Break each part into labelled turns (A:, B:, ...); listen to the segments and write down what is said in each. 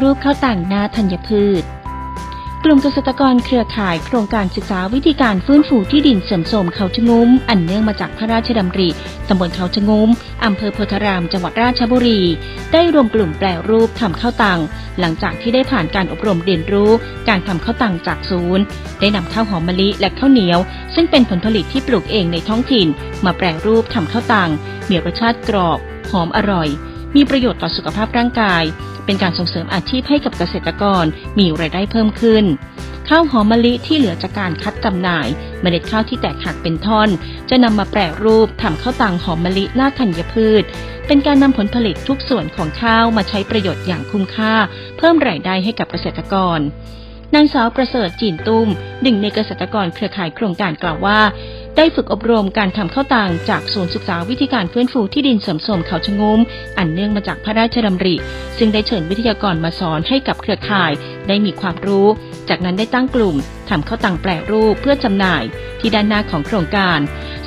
A: รูปข้าวต่างนาธัญพืช กลุ่มเกษตรกรเครือข่ายโครงการศึกษาวิธีการฟื้นฟูที่ดินเสื่อมโทรมเขาชะงุ้ม อันเนื่องมาจากพระราชดำริตำบลเขาชะงุ้มอำเภอโพธาราม จังหวัดราชบุรี ได้รวมกลุ่มแปรรูปทำข้าวตัง หลังจากที่ได้ผ่านการอบรมเรียนรู้ การทำข้าวตังจากศูนย์ ได้นำข้าวหอมมะลิและข้าวเหนียว ซึ่งเป็นผลผลิตที่ปลูกเองในท้องถิ่น มาแปรรูปทำข้าวตังมีรสชาติกรอบ หอมอร่อย มีประโยชน์ต่อสุขภาพร่างกาย เป็นการส่งเสริมอาชีพให้กับเกษตรกรมีรายได้เพิ่มขึ้น ข้าวหอมมะลิที่เหลือจากการคัดจำหน่าย เมล็ดข้าวที่แตกหักเป็นท่อน จะนำมาแปรรูปทำข้าวตังหอมมะลิล่าธัญพืช เป็นการนำผลผลิตทุกส่วนของข้าวมาใช้ประโยชน์อย่างคุ้มค่า เพิ่มรายได้ให้กับเกษตรกรนางสาวประเสริฐจีนตุ้มหนึ่งในเกษตรกรเครือข่ายโครงการกล่าวว่า ได้ฝึกอบรมการทำข้าวตังจากศูนย์ศึกษาวิธีการฟื้นฟูที่ดินเสริมโทรมเขาชะงม อันเนื่องมาจากพระราชดำริ ซึ่งได้เชิญวิทยากรมาสอนให้กับเครือข่าย ได้มีความรู้ จากนั้นได้ตั้งกลุ่มทำข้าวตังแปรรูปเพื่อจำหน่าย ที่ด้านหน้าของโครงการ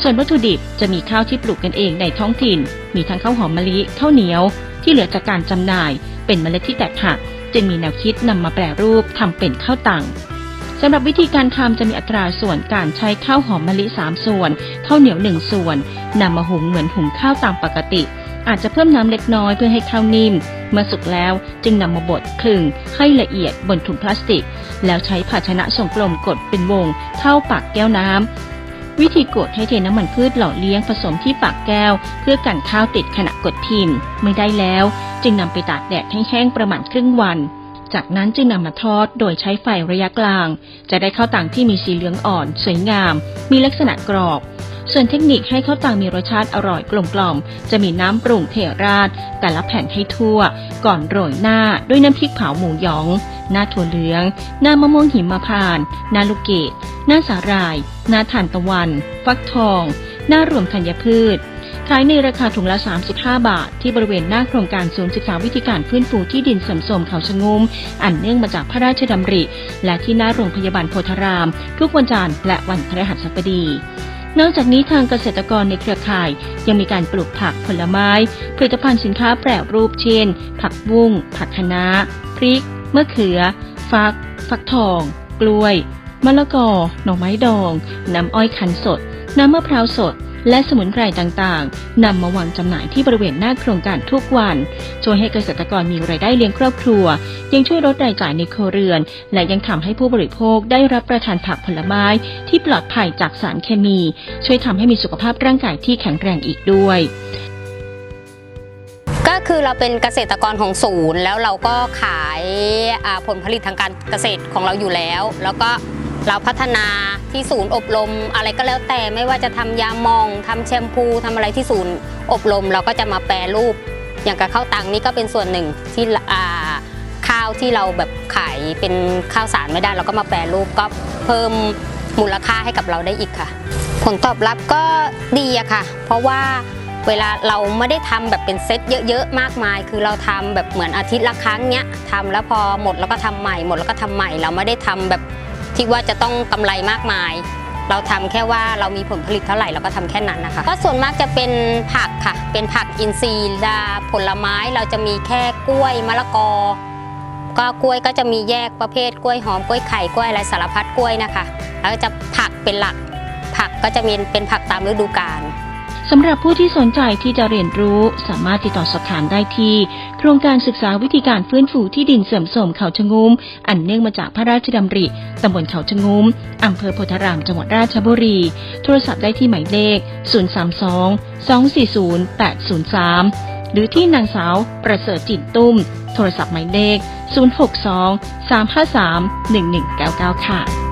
A: ส่วนวัตถุดิบจะมีข้าวที่ปลูกกันเองในท้องถิ่น มีทั้งข้าวหอมมะลิข้าวเหนียว ที่เหลือจากการจำหน่าย เป็นเมล็ดที่แตกหัก จึงมีแนวคิดนำมาแปรรูปทำเป็นข้าวตังำหรับวิธีการทำจะมีอัตราส่วนการใช้ข้าวหอมมะลิ 3 ส่วน ข้าวเหนียว 1 ส่วนนำมาหุงเหมือนหุงข้าวตามปกติ อาจจะเพิ่มน้ำเล็กน้อยเพื่อให้ข้าวนิ่ม เมื่อสุกแล้วจึงนำมาบดคลึงให้ละเอียดบนถุงพลาสติก แล้วใช้ภาชนะทรงกลมกดเป็นวงเท่าปากแก้วน้ำวิธีกดให้เทน้ำมันพืชหล่อเลี้ยงผสมที่ปากแก้ว เพื่อกันข้าวติดขณะกดพิมพ์ ไม่ได้แล้ว จึงนำไปตากแดดให้แห้งประมาณครึ่งวัน จากนั้นจึงนำมาทอดโดยใช้ไฟระยะกลาง จะได้ข้าวตังที่มีสีเหลืองอ่อน สวยงาม มีลักษณะกรอบ ส่วนเทคนิคให้ข้าวตังมีรสชาติอร่อยกลมกล่อม จะมีน้ำปรุงเทราด แต่ละแผ่นให้ทั่ว ก่อนโรยหน้าด้วยน้ำพริกเผาหมูหยอง หน้าถั่วเหลือง หน้ามะม่วงหิมพานต์หน้าลูกเกดหน้าสาหร่าย หน้าทานตะวัน ฟักทอง หน้ารวมธัญพืช ขายในราคาถุงละ 35 บาท ที่บริเวณหน้าโครงการศูนย์ศึกษาวิธีการฟื้นฟูที่ดินเสริมโทรมเขาชะงุม อันเนื่องมาจากพระราชดำริ และที่หน้าโรงพยาบาลโพธาราม ทุกวันจันทร์และวันพฤหัสบดีนอกจากนี้ทางเกษตรกรในเครือข่ายยังมีการปลูกผักผลไม้ ผลิตภัณฑ์สินค้าแปรรูปเช่น ผักบุ้ง ผักคะน้า พริก มะเขือ ฟัก ฟักทอง กล้วย มะละกอ หน่อไม้ดอง น้ำอ้อยคั้นสด น้ำมะพร้าวสด และสมุนไพรต่างๆนำมาวางจำหน่ายที่บริเวณหน้าโครงการทุกวัน ช่วยให้เกษตรกรมีรายได้เลี้ยงครอบครัว ยังช่วยลดรายจ่ายในครัวเรือน และยังทำให้ผู้บริโภคได้รับประทานผักผลไม้ที่ปลอดภัยจากสารเคมี ช่วยทำให้มีสุขภาพร่างกายที่แข็งแรงอีกด้วย
B: ก็คือเราเป็นเกษตรกรของศูนย์ แล้วเราก็ขายผลผลิตทางการเกษตรของเราอยู่แล้ว แล้วก็ เราพัฒนาที่ศูนย์อบรมอะไรก็แล้วแต่ไม่ว่าจะทำยาหมองทำแชมพูทำอะไรที่ศูนย์อบรม เราก็จะมาแปรรูป อย่างกับข้าวตังนี่ก็เป็นส่วนหนึ่งที่ข้าวที่เราแบบขายเป็นข้าวสารไม่ได้ เราก็มาแปรรูปก็เพิ่มมูลค่าให้กับเราได้อีกค่ะ ผลตอบรับก็ดีอะค่ะ เพราะว่าเวลาเราไม่ได้ทำแบบเป็นเซตเยอะๆมากมาย คือเราทำแบบเหมือนอาทิตย์ละครั้งเนี้ยทำแล้วพอหมดแล้วก็ทำใหม่หมดแล้วก็ทำใหม่ เราไม่ได้ทำแบบ ที่ว่าจะต้องกำไรมากมาย เราทำแค่ว่าเรามีผลผลิตเท่าไหร่เราก็ทำแค่นั้นนะคะ ก็ส่วนมากจะเป็นผักค่ะ เป็นผักอินทรีย์ดาผลไม้เราจะมีแค่กล้วยมะละกอ ก็กล้วยก็จะมีแยกประเภทกล้วยหอมกล้วยไข่กล้วยอะไรสารพัดกล้วยนะคะ แล้วก็จะผักเป็นหลัก ผักก็จะมีเป็นผักตามฤดูกาล
A: สำหรับผู้ที่สนใจที่จะเรียนรู้สามารถติดต่อสอบถามได้ที่ โครงการศึกษาวิธีการฟื้นฟูที่ดินเสื่อมโทรมเขาชะงุม อันเนื่องมาจากพระราชดำริตำบลเขาชะงุมอำเภอโพธาราม จังหวัดราชบุรี โทรศัพท์ได้ที่หมายเลข 032 240 803 หรือที่นางสาวประเสริฐจิตตุ้ม โทรศัพท์หมายเลข 062 353 1199 ค่ะ